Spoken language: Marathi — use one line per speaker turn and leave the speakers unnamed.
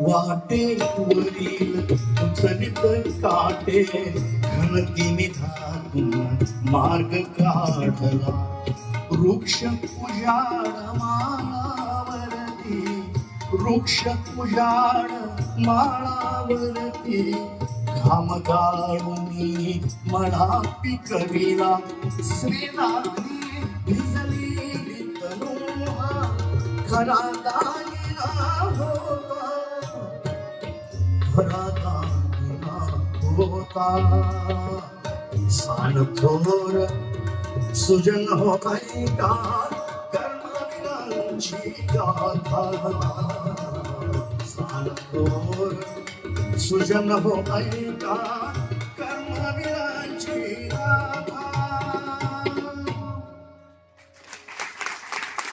वाटे वरील उचलित काटे. घनतीने धातून मार्ग काढला. वृक्ष उजाड माळावरती वृक्ष उजाड माळावरती घाम काढून मळा पिकविला श्रीनाथी भिजली तनुहा. खरा दागिना होता खरा होता सान थोर सुजन हो काही दान कर्मविनांची गाथा. सान थोर सुजन हो काही दान कर्मविनांची